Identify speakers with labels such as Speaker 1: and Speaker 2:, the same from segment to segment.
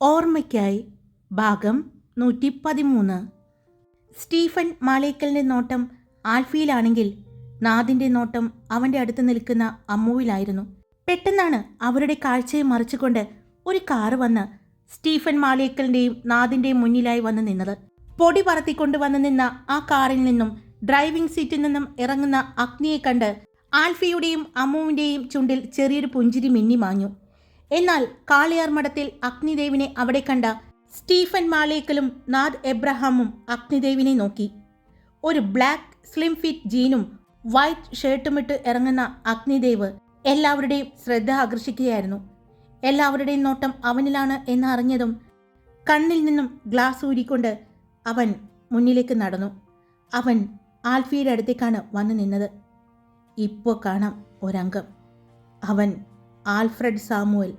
Speaker 1: ഓർമ്മയ്ക്കായി ഭാഗം നൂറ്റി പതിമൂന്ന് സ്റ്റീഫൻ മാളേക്കലിന്റെ നോട്ടം ആൽഫിയിലാണെങ്കിൽ നാദിന്റെ നോട്ടം അവന്റെ അടുത്ത് നിൽക്കുന്ന അമ്മുവിലായിരുന്നു. പെട്ടെന്നാണ് അവരുടെ കാഴ്ചയെ മറിച്ചുകൊണ്ട് ഒരു കാറ് വന്ന് സ്റ്റീഫൻ മാളേക്കലിന്റെയും നാദിന്റെയും മുന്നിലായി വന്ന് നിന്നത്. പൊടി പറത്തിക്കൊണ്ട് വന്ന് നിന്ന ആ കാറിൽ നിന്നും ഡ്രൈവിംഗ് സീറ്റിൽ നിന്നും ഇറങ്ങുന്ന അഗ്നിയെ കണ്ട് ആൽഫിയുടെയും അമ്മുവിന്റെയും ചുണ്ടിൽ ചെറിയൊരു പുഞ്ചിരി മിന്നി മാഞ്ഞു. എന്നാൽ കാളിയാർ മഠത്തിൽ അഗ്നിദേവിനെ അവിടെ കണ്ട സ്റ്റീഫൻ മാളേക്കലും നാദ് എബ്രഹാമും അഗ്നിദേവിനെ നോക്കി. ഒരു ബ്ലാക്ക് സ്ലിം ഫിറ്റ് ജീനും വൈറ്റ് ഷർട്ടുമിട്ട് ഇറങ്ങുന്ന അഗ്നിദേവ് എല്ലാവരുടെയും ശ്രദ്ധ ആകർഷിക്കുകയായിരുന്നു. എല്ലാവരുടെയും നോട്ടം അവനിലാണ് എന്നറിഞ്ഞതും കണ്ണിൽ നിന്നും ഗ്ലാസ് ഊരിക്കൊണ്ട് അവൻ മുന്നിലേക്ക് നടന്നു. അവൻ ആൽഫിയുടെ അടുത്തേക്കാണ് വന്നു നിന്നത്. ഇപ്പോൾ കാണാം ഒരംഗം. അവൻ ആൽഫ്രഡ് സാമുവൽ.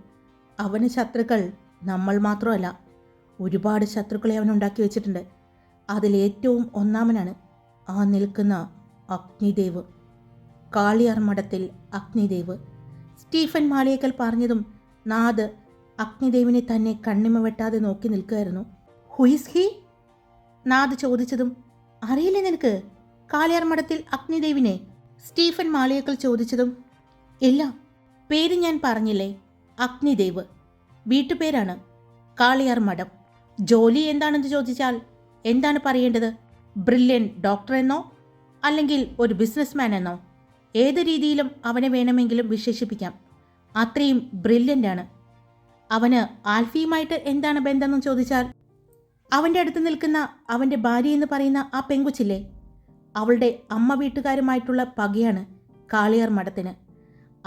Speaker 1: അവന് ശത്രുക്കൾ നമ്മൾ മാത്രമല്ല ഒരുപാട് ശത്രുക്കളെ അവൻ ഉണ്ടാക്കി വെച്ചിട്ടുണ്ട്. അതിലേറ്റവും ഒന്നാമനാണ് ആ നിൽക്കുന്ന അഗ്നിദേവ്. കാളിയാർ മഠത്തിൽ അഗ്നിദേവ്. സ്റ്റീഫൻ മാളിയേക്കൽ പറഞ്ഞതും നാദ് അഗ്നിദേവിനെ തന്നെ കണ്ണിമ വെട്ടാതെ നോക്കി നിൽക്കുകയായിരുന്നു. ഹുയിസ് ഹി നാദ് ചോദിച്ചതും അറിയില്ലേ നിനക്ക്? കാളിയാർ മഠത്തിൽ അഗ്നിദേവിനെ? സ്റ്റീഫൻ മാളിയേക്കൽ ചോദിച്ചതും ഇല്ല പേര് ഞാൻ പറഞ്ഞില്ലേ? അഗ്നിദേവ്. വീട്ടുപേരാണ്. കാളിയാർ മഠം. ജോലി എന്താണെന്ന് ചോദിച്ചാൽ എന്താണ് പറയേണ്ടത്? ബ്രില്യൻ ഡോക്ടർ എന്നോ? അല്ലെങ്കിൽ ഒരു ബിസിനസ്മാൻ എന്നോ? ഏത് രീതിയിലും അവനെ വേണമെങ്കിലും വിശേഷിപ്പിക്കാം. അത്രയും ബ്രില്യന്റ് ആണ് അവന് ആൽഫിയുമായിട്ട് എന്താണ് ബന്ധമെന്ന് ചോദിച്ചാൽ അവന്റെ അടുത്ത് നിൽക്കുന്ന അവന്റെ ഭാര്യ എന്ന് പറയുന്ന ആ പെങ്കുച്ചില്ലേ? അവളുടെ അമ്മ വീട്ടുകാരുമായിട്ടുള്ള പകയാണ് കാളിയാർ മഠത്തിന്.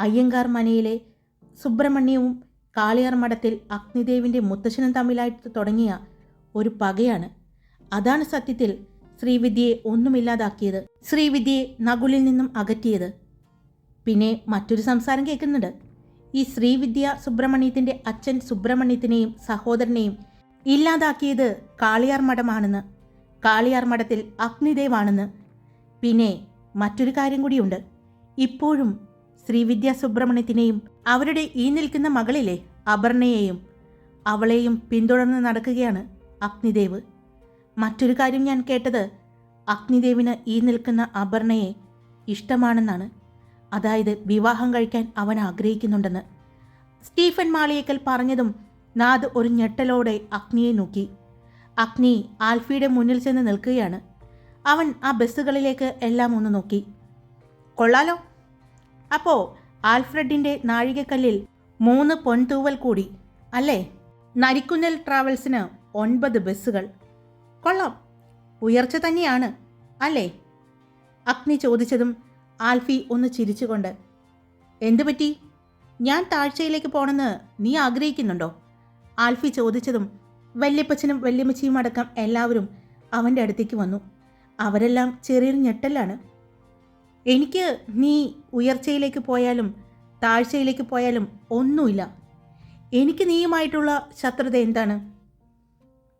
Speaker 1: അയ്യങ്കാർ മനയിലെ സുബ്രഹ്മണ്യവും കാളിയാർ മഠത്തിൽ അഗ്നിദേവിന്റെ മുത്തശ്ശനും തമ്മിലായിട്ട് തുടങ്ങിയ ഒരു പകയാണ്. അതാണ് സത്യത്തിൽ ശ്രീവിദ്യയെ ഒന്നുമില്ലാതാക്കിയത്. ശ്രീവിദ്യയെ നകുലിൽ നിന്നും അകറ്റിയത്. പിന്നെ മറ്റൊരു സംസാരം കേൾക്കുന്നുണ്ട്. ഈ ശ്രീവിദ്യ സുബ്രഹ്മണ്യത്തിന്റെ അച്ഛൻ സുബ്രഹ്മണ്യത്തിനെയും സഹോദരനെയും ഇല്ലാതാക്കിയത് കാളിയാർ മഠമാണെന്ന് കാളിയാർ മഠത്തിൽ അഗ്നിദേവാണെന്ന് പിന്നെ മറ്റൊരു കാര്യം കൂടിയുണ്ട്. ഇപ്പോഴും ശ്രീവിദ്യ സുബ്രഹ്മണ്യത്തിനെയും അവരുടെ ഈ നിൽക്കുന്ന മകളിലെ അപർണയെയും അവളെയും പിന്തുടർന്ന് നടക്കുകയാണ് അഗ്നിദേവ്. മറ്റൊരു കാര്യം ഞാൻ കേട്ടത് അഗ്നിദേവിന് ഈ നിൽക്കുന്ന അപർണയെ ഇഷ്ടമാണെന്നാണ്. അതായത് വിവാഹം കഴിക്കാൻ അവൻ ആഗ്രഹിക്കുന്നുണ്ടെന്ന്. സ്റ്റീഫൻ മാളിയേക്കൽ പറഞ്ഞതും നാദ് ഒരു ഞെട്ടലോടെ അഗ്നിയെ നോക്കി. അഗ്നി ആൽഫിയുടെ മുന്നിൽ ചെന്ന് നിൽക്കുകയാണ്. അവൻ ആ ബസ്സുകളിലേക്ക് എല്ലാം ഒന്ന് നോക്കി. കൊള്ളാലോ അപ്പോൾ ആൽഫ്രഡിന്റെ നാഴികക്കല്ലിൽ മൂന്ന് പൊൻതൂവൽ കൂടി അല്ലേ? നരിക്കുന്നൽ ട്രാവൽസിന് ഒൻപത് ബസ്സുകൾ. കൊള്ളാം. ഉയർച്ച തന്നെയാണ് അല്ലേ? അഗ്നി ചോദിച്ചതും ആൽഫി ഒന്ന് ചിരിച്ചുകൊണ്ട് എന്തുപറ്റി ഞാൻ താഴ്ചയിലേക്ക് പോണെന്ന് നീ ആഗ്രഹിക്കുന്നുണ്ടോ? ആൽഫി ചോദിച്ചതും വല്യപ്പച്ചനും വല്യമ്മച്ചിയും അടക്കം എല്ലാവരും അവന്റെ അടുത്തേക്ക് വന്നു. അവരെല്ലാം ചെറിയൊരു ഞെട്ടലാണ്. എനിക്ക് നീ ഉയർച്ചയിലേക്ക് പോയാലും താഴ്ചയിലേക്ക് പോയാലും ഒന്നുമില്ല. എനിക്ക് നീയുമായിട്ടുള്ള ശത്രുത എന്താണ്?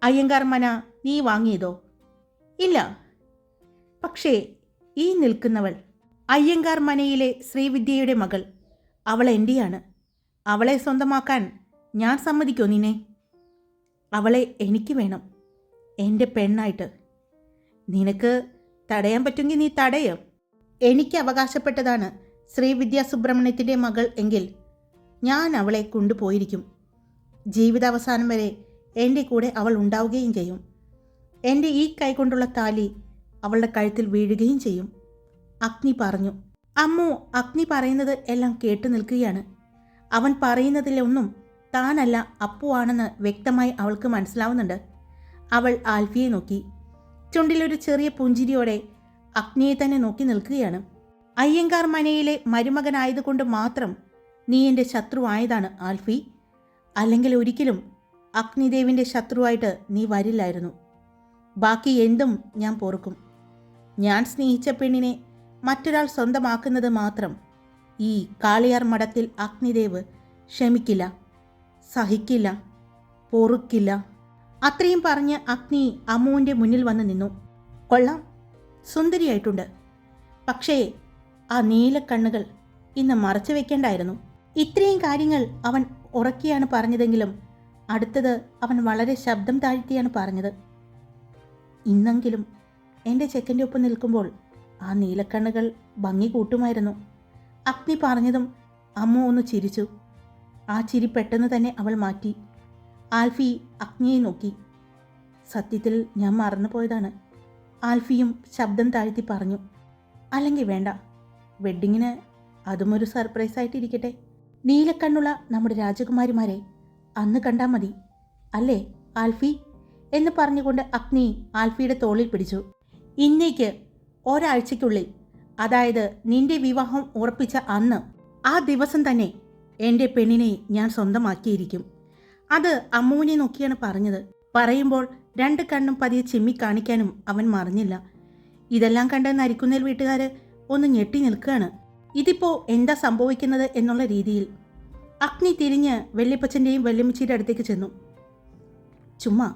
Speaker 1: അയ്യങ്കാർ മന നീ വാങ്ങിയതോ? ഇല്ല. പക്ഷേ ഈ നിൽക്കുന്നവൾ അയ്യങ്കാർ മനയിലെ ശ്രീവിദ്യയുടെ മകൾ. അവൾ എന്റെയാണ് അവളെ സ്വന്തമാക്കാൻ ഞാൻ സമ്മതിക്കോ നിന്നെ? അവളെ എനിക്ക് വേണം. എന്റെ പെണ്ണായിട്ട്. നിനക്ക് തടയാൻ പറ്റുമെങ്കിൽ നീ തടയും. എനിക്ക് അവകാശപ്പെട്ടതാണ് ശ്രീവിദ്യ സുബ്രഹ്മണ്യത്തിന്റെ മകൾ എങ്കിൽ ഞാൻ അവളെ കൊണ്ടുപോയിരിക്കും. ജീവിതാവസാനം വരെ എന്റെ കൂടെ അവൾ ഉണ്ടാവുകയും ചെയ്യും. എന്റെ ഈ കൈകൊണ്ടുള്ള താലി അവളുടെ കഴുത്തിൽ വീഴുകയും ചെയ്യും. അഗ്നി പറഞ്ഞു അമ്മു അഗ്നി പറയുന്നത് എല്ലാം കേട്ടു നിൽക്കുകയാണ്. അവൻ പറയുന്നതിലൊന്നും താനല്ല അപ്പു ആണെന്ന് വ്യക്തമായി അവൾക്ക് മനസ്സിലാവുന്നുണ്ട്. അവൾ ആൽഫിയെ നോക്കി. ചുണ്ടിലൊരു ചെറിയ പുഞ്ചിരിയോടെ അഗ്നിയെ തന്നെ നോക്കി നിൽക്കുകയാണ്. അയ്യങ്കാർ മനയിലെ മരുമകനായതുകൊണ്ട് മാത്രം നീ എന്റെ ശത്രുവായതാണ് ആൽഫി. അല്ലെങ്കിൽ ഒരിക്കലും അഗ്നിദേവിന്റെ ശത്രുവായിട്ട് നീ വരില്ലായിരുന്നു. ബാക്കി എന്തും ഞാൻ പൊറുക്കും. ഞാൻ സ്നേഹിച്ച പെണ്ണിനെ മറ്റൊരാൾ സ്വന്തമാക്കുന്നത് മാത്രം ഈ കാളിയാർ മഠത്തിൽ അഗ്നിദേവ് ക്ഷമിക്കില്ല സഹിക്കില്ല പൊറുക്കില്ല. അത്രയും പറഞ്ഞ് അഗ്നി അമ്മുവിന്റെ മുന്നിൽ വന്ന് നിന്നു. കൊള്ളാം. സുന്ദരിയായിട്ടുണ്ട്. പക്ഷേ ആ നീലക്കണ്ണുകൾ ഇന്ന് മറച്ചു വെക്കേണ്ടായിരുന്നു. ഇത്രയും കാര്യങ്ങൾ അവൻ ഉറക്കിയാണ് പറഞ്ഞതെങ്കിലും അടുത്തത് അവൻ വളരെ ശബ്ദം താഴ്ത്തിയാണ് പറഞ്ഞത്. ഇന്നെങ്കിലും എന്റെ ചെക്കന്റെ ഒപ്പം നിൽക്കുമ്പോൾ ആ നീലക്കണ്ണുകൾ ഭംഗി കൂട്ടുമായിരുന്നു. അഗ്നി പറഞ്ഞതും അമ്മ ഒന്ന് ചിരിച്ചു. ആ ചിരി പെട്ടെന്ന് തന്നെ അവൾ മാറ്റി. ആൽഫി അഗ്നിയെ നോക്കി. സത്യത്തിൽ ഞാൻ മറന്നുപോയതാണ്. ആൽഫിയും ശബ്ദം താഴ്ത്തി പറഞ്ഞു അല്ലെങ്കിൽ വേണ്ട വെഡ്ഡിങ്ങിന് അതും ഒരു സർപ്രൈസ് ആയിട്ടിരിക്കട്ടെ. നീലക്കണ്ണുള്ള നമ്മുടെ രാജകുമാരിമാരെ അന്ന് കണ്ടാൽ മതി അല്ലേ ആൽഫി? എന്ന് പറഞ്ഞുകൊണ്ട് അഗ്നി ആൽഫിയുടെ തോളിൽ പിടിച്ചു. ഇന്നേക്ക് ഒരാഴ്ചയ്ക്കുള്ളിൽ അതായത് നിന്റെ വിവാഹം ഉറപ്പിച്ച അന്ന് ആ ദിവസം തന്നെ എന്റെ പെണ്ണിനെ ഞാൻ സ്വന്തമാക്കിയിരിക്കും. അത് അമ്മുവിനെ നോക്കിയാണ് പറഞ്ഞത്. പറയുമ്പോൾ രണ്ട് കണ്ണും പതിയെ ചിമ്മി കാണിക്കാനും അവൻ മറിഞ്ഞില്ല. ഇതെല്ലാം കണ്ട നരിക്കുന്നേൽ വീട്ടുകാർ ഒന്ന് ഞെട്ടി നിൽക്കുകയാണ്. ഇതിപ്പോ എന്താ സംഭവിക്കുന്നത് എന്നുള്ള രീതിയിൽ. അഗ്നി തിരിഞ്ഞ് വെള്ളിപ്പച്ചന്റെയും വെള്ളിമിച്ചിയുടെ അടുത്തേക്ക് ചെന്നു. ചുമ്മാ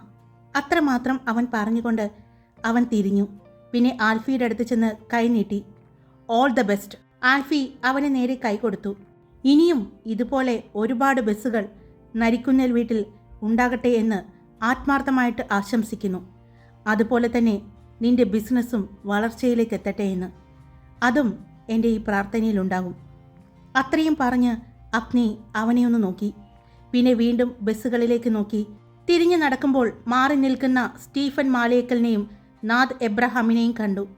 Speaker 1: അത്രമാത്രം അവൻ പറഞ്ഞുകൊണ്ട് അവൻ തിരിഞ്ഞു. പിന്നെ ആൽഫിയുടെ അടുത്ത് ചെന്ന് കൈ നീട്ടി. ഓൾ ദ ബെസ്റ്റ് ആൽഫി അവന് നേരെ കൈ കൊടുത്തു. ഇനിയും ഇതുപോലെ ഒരുപാട് ബസ്സുകൾ നരിക്കുന്നേൽ വീട്ടിൽ ഉണ്ടാകട്ടെ എന്ന് ആത്മാർത്ഥമായിട്ട് ആശംസിക്കുന്നു. അതുപോലെ തന്നെ നിന്റെ ബിസിനസ്സും വളർച്ചയിലേക്ക് എത്തട്ടെ എന്ന്. അതും എന്റെ ഈ പ്രാർത്ഥനയിലുണ്ടാകും അത്രയും പറഞ്ഞ് അഗ്നി അവനെ ഒന്ന് നോക്കി. പിന്നെ വീണ്ടും ബസ്സുകളിലേക്ക് നോക്കി. തിരിഞ്ഞു നടക്കുമ്പോൾ മാറി നിൽക്കുന്ന സ്റ്റീഫൻ മാലേക്കലിനെയും നാദ് എബ്രഹാമിനെയും കണ്ടു.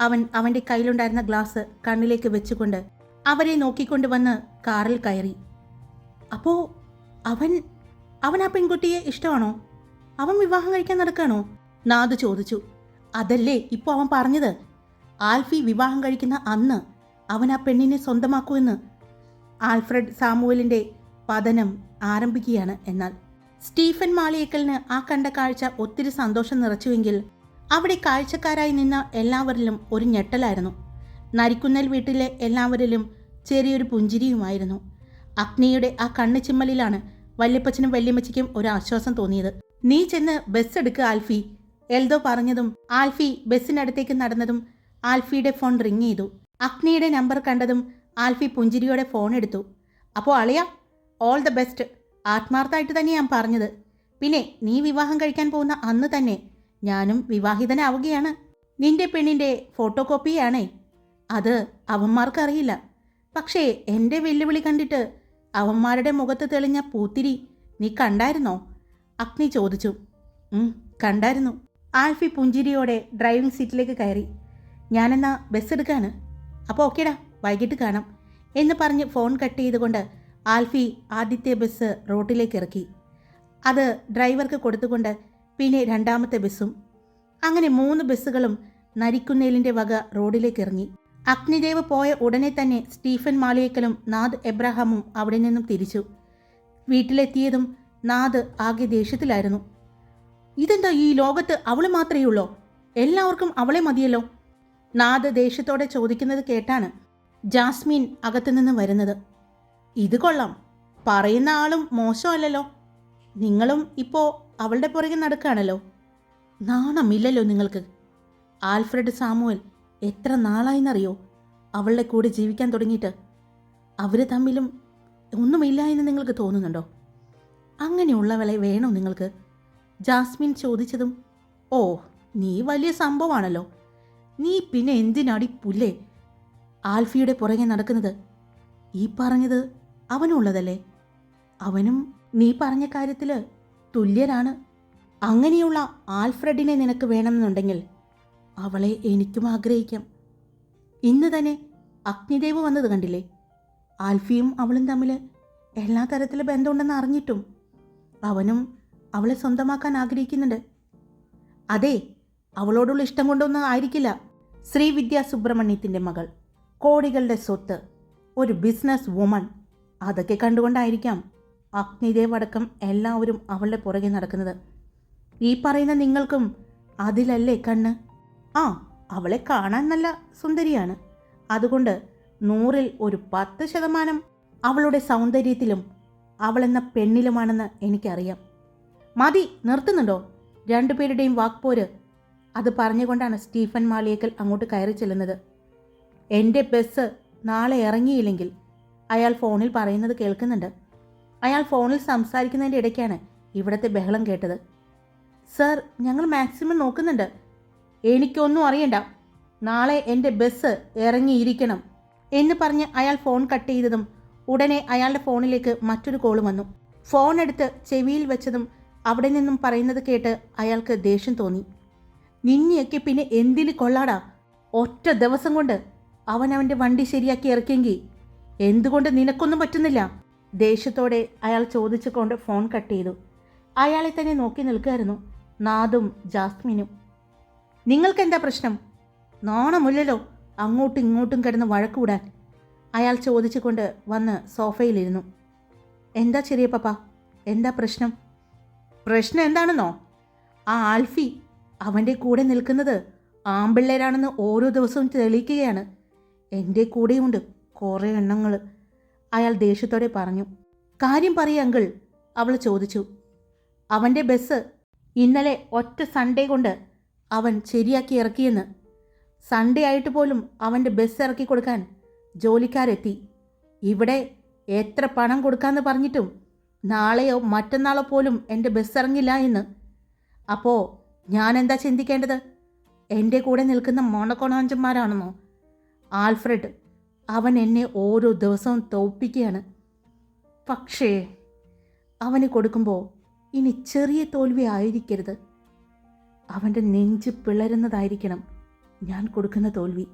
Speaker 1: അവൻ അവന്റെ കയ്യിലുണ്ടായിരുന്ന ഗ്ലാസ് കണ്ണിലേക്ക് വെച്ചുകൊണ്ട് അവരെ നോക്കിക്കൊണ്ട് വന്ന് കാറിൽ കയറി. അപ്പോൾ അവൻ അവൻ ആ പെൺകുട്ടിയെ ഇഷ്ടമാണോ? അവൻ വിവാഹം കഴിക്കാൻ നടക്കാണോ? നാദ് ചോദിച്ചു. അതല്ലേ ഇപ്പോൾ അവൻ പറഞ്ഞത്? ആൽഫി വിവാഹം കഴിക്കുന്ന അന്ന് അവൻ ആ പെണ്ണിനെ സ്വന്തമാക്കുമെന്ന് ആൽഫ്രഡ് സാമുവലിന്റെ പതനം ആരംഭിക്കുകയാണ് എന്നാൽ. സ്റ്റീഫൻ മാളിയേക്കലിന് ആ കണ്ട കാഴ്ച ഒത്തിരി സന്തോഷം നിറച്ചുവെങ്കിൽ അവിടെ കാഴ്ചക്കാരായി നിന്ന എല്ലാവരിലും ഒരു ഞെട്ടലായിരുന്നു. നരിക്കുന്നൽ വീട്ടിലെ എല്ലാവരിലും ചെറിയൊരു പുഞ്ചിരിയുമായിരുന്നു. അഗ്നിയുടെ ആ കണ്ണ് ചിമ്മലിലാണ് വല്യപ്പച്ചനും വല്യമ്മച്ചയ്ക്കും ഒരു ആശ്വാസം തോന്നിയത്. നീ ചെന്ന് ബസ് എടുക്കുക ആൽഫി. എൽദോ പറഞ്ഞതും ആൽഫി ബസ്സിനടുത്തേക്ക് നടന്നതും ആൽഫിയുടെ ഫോൺ റിങ് ചെയ്തു. അഗ്നിയുടെ നമ്പർ കണ്ടതും ആൽഫി പുഞ്ചിരിയോടെ ഫോൺ എടുത്തു. അപ്പോൾ അളിയ ഓൾ ദ ബെസ്റ്റ് ആത്മാർത്ഥമായിട്ട് തന്നെ ഞാൻ പറഞ്ഞത്. പിന്നെ നീ വിവാഹം കഴിക്കാൻ പോകുന്ന അന്ന് തന്നെ ഞാനും വിവാഹിതനാവുകയാണ്. നിന്റെ പെണ്ണിന്റെ ഫോട്ടോ കോപ്പിയാണേ അത് അവന്മാർക്കറിയില്ല. പക്ഷേ എന്റെ വെല്ലുവിളി കണ്ടിട്ട് അവന്മാരുടെ മുഖത്ത് തെളിഞ്ഞ പൂത്തിരി നീ കണ്ടായിരുന്നോ? അഗ്നി ചോദിച്ചു. കണ്ടായിരുന്നു. ആൽഫി പുഞ്ചിരിയോടെ ഡ്രൈവിംഗ് സീറ്റിലേക്ക് കയറി. ഞാനെന്നാ ബസ് എടുക്കാണ് അപ്പോൾ ഓക്കേടാ വൈകിട്ട് കാണാം എന്ന് പറഞ്ഞ് ഫോൺ കട്ട് ചെയ്തുകൊണ്ട് ആൽഫി ആദ്യത്തെ ബസ് റോട്ടിലേക്ക് ഇറക്കി. അത് ഡ്രൈവർക്ക് കൊടുത്തുകൊണ്ട് പിന്നെ രണ്ടാമത്തെ ബസ്സും. അങ്ങനെ മൂന്ന് ബസ്സുകളും നരിക്കുന്നേലിന്റെ വക റോഡിലേക്ക് ഇറങ്ങി. അഗ്നിദേവ് പോയ ഉടനെ തന്നെ സ്റ്റീഫൻ മാളിയേക്കലും നാദ് എബ്രഹാമും അവിടെ നിന്നും തിരിച്ചു. വീട്ടിലെത്തിയതും നാദ് ആകെ ദേഷ്യത്തിലായിരുന്നു. ഇതെന്താ ഈ ലോകത്ത് അവൾ മാത്രമേ ഉള്ളോ? എല്ലാവർക്കും അവളെ മതിയല്ലോ? നാദ് ദേഷ്യത്തോടെ ചോദിക്കുന്നത് കേട്ടാണ് ജാസ്മിൻ അകത്തുനിന്ന് വരുന്നത്. ഇത് കൊള്ളാം. പറയുന്ന ആളും മോശമല്ലല്ലോ. നിങ്ങളും ഇപ്പോൾ അവളുടെ പുറകെ നടക്കുകയാണല്ലോ. നാണമില്ലല്ലോ നിങ്ങൾക്ക്. ആൽഫ്രഡ് സാമുവൽ എത്ര നാളായിന്നറിയോ? അവളുടെ കൂടെ ജീവിക്കാൻ തുടങ്ങിയിട്ട്. അവർ തമ്മിലും ഒന്നുമില്ല എന്ന് നിങ്ങൾക്ക് തോന്നുന്നുണ്ടോ? അങ്ങനെയുള്ളവളെ വേണോ നിങ്ങൾക്ക്? ജാസ്മിൻ ചോദിച്ചതും ഓ നീ വലിയ സംഭവമാണല്ലോ. നീ പിന്നെ എന്തിനാടി പുല്ലേ? ആൽഫിയുടെ പുറകെ നടക്കുന്നത്. ഈ പറഞ്ഞത് അവനുള്ളതല്ലേ? അവനും നീ പറഞ്ഞ കാര്യത്തിൽ തുല്യരാണ് അങ്ങനെയുള്ള ആൽഫ്രഡിനെ നിനക്ക് വേണമെന്നുണ്ടെങ്കിൽ അവളെ എനിക്കും ആഗ്രഹിക്കാം. ഇന്ന് തന്നെ അഗ്നിദേവ് വന്നത് കണ്ടില്ലേ? ആൽഫിയും അവളും തമ്മിൽ എല്ലാ തരത്തിലും ബന്ധമുണ്ടെന്ന് അറിഞ്ഞിട്ടും അവനും അവളെ സ്വന്തമാക്കാൻ ആഗ്രഹിക്കുന്നുണ്ട്. അതെ അവളോടുള്ള ഇഷ്ടം കൊണ്ടൊന്നും ആയിരിക്കില്ല. ശ്രീവിദ്യ സുബ്രഹ്മണ്യത്തിന്റെ മകൾ. കോടികളുടെ സ്വത്ത്. ഒരു ബിസിനസ് വുമൺ അതൊക്കെ കണ്ടുകൊണ്ടായിരിക്കാം അഗ്നിദേവ് അടക്കം എല്ലാവരും അവളുടെ പുറകെ നടക്കുന്നത്. ഈ പറയുന്ന നിങ്ങൾക്കും അതിലല്ലേ കണ്ണ്? ആ അവളെ കാണാൻ നല്ല സുന്ദരിയാണ്. അതുകൊണ്ട് നൂറിൽ ഒരു പത്ത് ശതമാനം അവളുടെ സൗന്ദര്യത്തിലും അവളെന്ന പെണ്ണിലുമാണെന്ന് എനിക്കറിയാം. മതി നിർത്തുന്നുണ്ടോ? രണ്ടുപേരുടെയും വാക്പോര്. അത് പറഞ്ഞുകൊണ്ടാണ് സ്റ്റീഫൻ മാളിയേക്കൽ അങ്ങോട്ട് കയറി ചെല്ലുന്നത്. എന്റെ ബസ് നാളെ ഇറങ്ങിയില്ലെങ്കിൽ അയാൾ ഫോണിൽ പറയുന്നത് കേൾക്കുന്നുണ്ട്. അയാൾ ഫോണിൽ സംസാരിക്കുന്നതിന്റെ ഇടയ്ക്കാണ് ഇവിടുത്തെ ബഹളം കേട്ടത്. സർ ഞങ്ങൾ മാക്സിമം നോക്കുന്നുണ്ട്. എനിക്കൊന്നും അറിയണ്ട. നാളെ എന്റെ ബസ് ഇറങ്ങിയിരിക്കണം എന്ന് പറഞ്ഞ് അയാൾ ഫോൺ കട്ട് ചെയ്തതും ഉടനെ അയാളുടെ ഫോണിലേക്ക് മറ്റൊരു കോൾ വന്നു. ഫോൺ എടുത്ത് ചെവിയിൽ വെച്ചതും അവിടെ നിന്നും പറയുന്നത് കേട്ട് അയാൾക്ക് ദേഷ്യം തോന്നി. നിന്നെയൊക്കെ പിന്നെ എന്തിന് കൊള്ളാടാ? ഒറ്റ ദിവസം കൊണ്ട് അവൻ അവന്റെ വണ്ടി ശരിയാക്കി ഇറക്കിയെങ്കിൽ എന്തുകൊണ്ട് നിനക്കൊന്നും പറ്റുന്നില്ല? ദേഷ്യത്തോടെ അയാൾ ചോദിച്ചുകൊണ്ട് ഫോൺ കട്ട് ചെയ്തു. അയാളെ തന്നെ നോക്കി നിൽക്കുകയായിരുന്നു നാദും ജാസ്മിനും. നിങ്ങൾക്കെന്താ പ്രശ്നം? നാണമില്ലല്ലോ അങ്ങോട്ടും ഇങ്ങോട്ടും കിടന്ന് വഴക്കൂടാൻ അയാൾ ചോദിച്ചുകൊണ്ട് വന്ന് സോഫയിലിരുന്നു. എന്താ ചെറിയ പപ്പ എന്താ പ്രശ്നം? പ്രശ്നം എന്താണെന്നോ? ആ ആൽഫി അവന്റെ കൂടെ നിൽക്കുന്നത് ആമ്പിള്ളേരാണെന്ന് ഓരോ ദിവസവും തെളിയിക്കുകയാണ്. എന്റെ കൂടെയുണ്ട് കുറേ എണ്ണങ്ങൾ അയാൾ ദേഷ്യത്തോടെ പറഞ്ഞു. കാര്യം പറയ അങ്കിൾ അവൾ ചോദിച്ചു. അവന്റെ ബസ് ഇന്നലെ ഒറ്റ സൺഡേ കൊണ്ട് അവൻ ശരിയാക്കി ഇറക്കിയെന്ന്. സൺഡേ ആയിട്ട് പോലും അവന്റെ ബസ് ഇറക്കി കൊടുക്കാൻ ജോലിക്കാരെത്തി. ഇവിടെ എത്ര പണം കൊടുക്കാമെന്ന് പറഞ്ഞിട്ടും നാളെയോ മറ്റന്നാളോ പോലും എന്റെ ബസ് ഇറങ്ങില്ല എന്ന്. അപ്പോൾ ഞാൻ എന്താ ചിന്തിക്കേണ്ടത്? എന്റെ കൂടെ നിൽക്കുന്ന മോണക്കോണാഞ്ചന്മാരാണെന്നോ? ആൽഫ്രഡ് അവൻ എന്നെ ഓരോ ദിവസവും തോൽപ്പിക്കുകയാണ് പക്ഷേ അവന് കൊടുക്കുമ്പോൾ ഇനി ചെറിയ തോൽവി ആയിരിക്കരുത്. അവന്റെ നെഞ്ച് പിളരുന്നതായിരിക്കണം ഞാൻ കൊടുക്കുന്ന തോൽവി.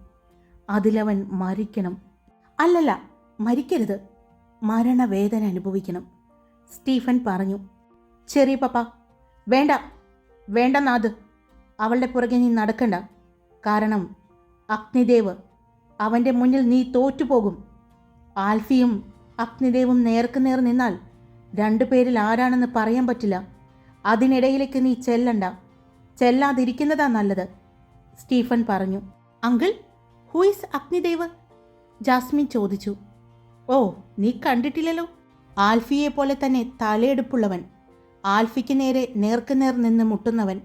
Speaker 1: അതിലവൻ മരിക്കണം. അല്ലല്ല മരിക്കരുത്. മരണവേദന അനുഭവിക്കണം. സ്റ്റീഫൻ പറഞ്ഞു. ചെറിയ പപ്പ വേണ്ട വേണ്ട നാഥ്. അവളുടെ പുറകെ നീ നടക്കണ്ട. കാരണം അഗ്നിദേവ് അവന്റെ മുന്നിൽ നീ തോറ്റുപോകും. ആൽഫിയും അഗ്നിദേവും നേർക്ക് നേർ നിന്നാൽ രണ്ടുപേരിൽ ആരാണെന്ന് പറയാൻ പറ്റില്ല. അതിനിടയിലേക്ക് നീ ചെല്ലണ്ട. ചെല്ലാതിരിക്കുന്നതാ നല്ലത് സ്റ്റീഫൻ പറഞ്ഞു. Uncle who is Agnidev? Jasmine ചോദിച്ചു ഓ നീ കണ്ടിട്ടില്ലല്ലോ? ആൽഫിയെ പോലെ തന്നെ തലയെടുപ്പുള്ളവൻ. ആൽഫിക്ക് നേരെ നേർക്കുനേർ നിന്ന് മുട്ടുന്നവൻ.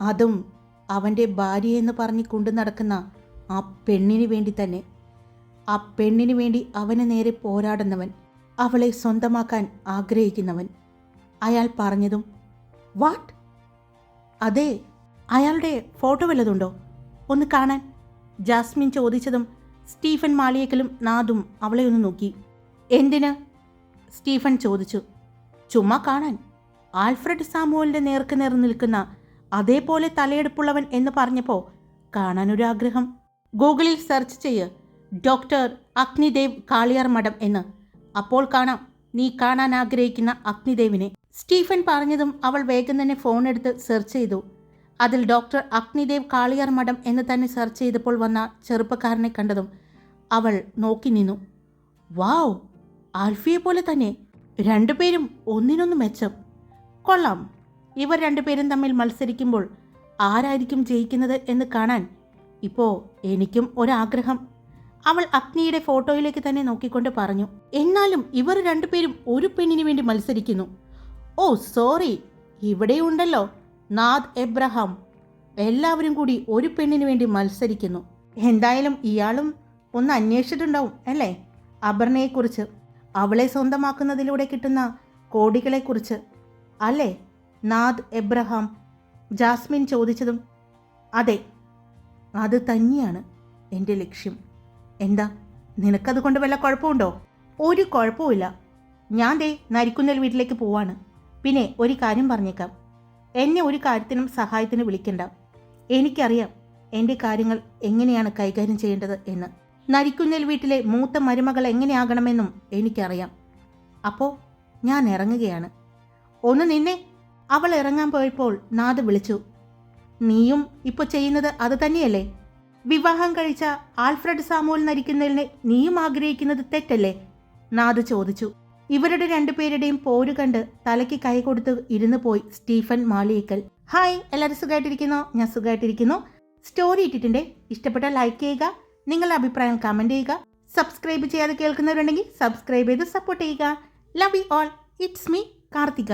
Speaker 1: അതും അവന്റെ ഭാര്യയെന്ന് പറഞ്ഞ് കൊണ്ടു നടക്കുന്ന ആ പെണ്ണിന് വേണ്ടി തന്നെ. ആ പെണ്ണിന് വേണ്ടി അവന് നേരെ പോരാടുന്നവൻ അവളെ സ്വന്തമാക്കാൻ ആഗ്രഹിക്കുന്നവൻ. അയാൾ പറഞ്ഞതും വാട്ട്? അതെ അയാളുടെ ഫോട്ടോ വല്ലതുണ്ടോ ഒന്ന് കാണാൻ. ജാസ്മിൻ ചോദിച്ചതും സ്റ്റീഫൻ മാളിയേക്കലും നാദും അവളെ ഒന്ന് നോക്കി. എന്തിന്? സ്റ്റീഫൻ ചോദിച്ചു. ചുമ്മാ കാണാൻ. ആൽഫ്രഡ് സാമുവലിന്റെ നേർക്ക് നേർ നിൽക്കുന്ന അതേപോലെ തലയെടുപ്പുള്ളവൻ എന്ന് പറഞ്ഞപ്പോൾ കാണാനൊരാഗ്രഹം. ഗൂഗിളിൽ സെർച്ച് ചെയ്യ്. ഡോക്ടർ അഗ്നിദേവ് കാളിയാർ മഠം എന്ന്. അപ്പോൾ കാണാം. നീ കാണാൻ ആഗ്രഹിക്കുന്ന അഗ്നിദേവിനെ. സ്റ്റീഫൻ പറഞ്ഞതും അവൾ വേഗം തന്നെ ഫോൺ എടുത്ത് സെർച്ച് ചെയ്തു. അതിൽ ഡോക്ടർ അഗ്നിദേവ് കാളിയാർ മഠം എന്ന് തന്നെ സെർച്ച് ചെയ്തപ്പോൾ വന്ന ചെറുപ്പക്കാരനെ കണ്ടതും അവൾ നോക്കി നിന്നു. വാവ്! ആൽഫിയെ പോലെ തന്നെ. രണ്ടുപേരും ഒന്നിനൊന്ന് മെച്ചം. കൊള്ളാം. ഇവർ രണ്ടുപേരും തമ്മിൽ മത്സരിക്കുമ്പോൾ ആരായിരിക്കും ജയിക്കുന്നത് എന്ന് കാണാൻ ഇപ്പോൾ എനിക്കും ഒരാഗ്രഹം. അവൾ അഗ്നിയുടെ ഫോട്ടോയിലേക്ക് തന്നെ നോക്കിക്കൊണ്ട് പറഞ്ഞു. എന്നാലും ഇവർ രണ്ടുപേരും ഒരു പെണ്ണിന് വേണ്ടി മത്സരിക്കുന്നു. ഓ സോറി. ഇവിടെയുണ്ടല്ലോ. നാദ് എബ്രഹാം എല്ലാവരും കൂടി ഒരു പെണ്ണിന് വേണ്ടി മത്സരിക്കുന്നു. എന്തായാലും ഇയാളും ഒന്ന് അന്വേഷിച്ചിട്ടുണ്ടാവും അല്ലേ? അപർണയെക്കുറിച്ച് അവളെ സ്വന്തമാക്കുന്നതിലൂടെ കിട്ടുന്ന കോടികളെക്കുറിച്ച് അല്ലേ? നാദ് എബ്രഹാം ജാസ്മിൻ ചോദിച്ചതും അതെ അത് തന്നെയാണ് എന്റെ ലക്ഷ്യം. എന്താ നിനക്കത് കൊണ്ട് വല്ല കുഴപ്പമുണ്ടോ? ഒരു കുഴപ്പമില്ല ഞാൻ ദേ നരിക്കുന്നൽ വീട്ടിലേക്ക് പോവാണ്. പിന്നെ ഒരു കാര്യം പറഞ്ഞേക്കാം. എന്നെ ഒരു കാര്യത്തിനും സഹായത്തിന് വിളിക്കണ്ട. എനിക്കറിയാം എന്റെ കാര്യങ്ങൾ എങ്ങനെയാണ് കൈകാര്യം ചെയ്യേണ്ടത് എന്ന്. നരിക്കുന്നൽ വീട്ടിലെ മൂത്ത മരുമകൾ എങ്ങനെയാകണമെന്നും എനിക്കറിയാം. അപ്പോൾ ഞാൻ ഇറങ്ങുകയാണ്. ഒന്ന് നിന്നെ. അവൾ ഇറങ്ങാൻ പോയപ്പോൾ നാദ് വിളിച്ചു. നീയും ഇപ്പോൾ ചെയ്യുന്നത് അത് തന്നെയല്ലേ? വിവാഹം കഴിച്ച ആൽഫ്രഡ് സാമുവൽ നരിക്കുന്നതിനെ നീയും ആഗ്രഹിക്കുന്നത് തെറ്റല്ലേ? നാദ് ചോദിച്ചു. ഇവരുടെ രണ്ടുപേരുടെയും പോര് കണ്ട് തലയ്ക്ക് കൈ കൊടുത്ത് ഇരുന്ന് പോയി സ്റ്റീഫൻ മാളിയേക്കൽ. ഹായ് എല്ലാവരും സുഖമായിട്ടിരിക്കുന്നോ ഞാൻ സുഖമായിട്ടിരിക്കുന്നു സ്റ്റോറി ഇട്ടിട്ടുണ്ട്. ഇഷ്ടപ്പെട്ട ലൈക്ക് ചെയ്യുക നിങ്ങളുടെ അഭിപ്രായം കമന്റ് ചെയ്യുക. സബ്സ്ക്രൈബ് ചെയ്യാതെ കേൾക്കുന്നവരുണ്ടെങ്കിൽ സബ്സ്ക്രൈബ് ചെയ്ത് സപ്പോർട്ട് ചെയ്യുക. Love you all it's me Karthika.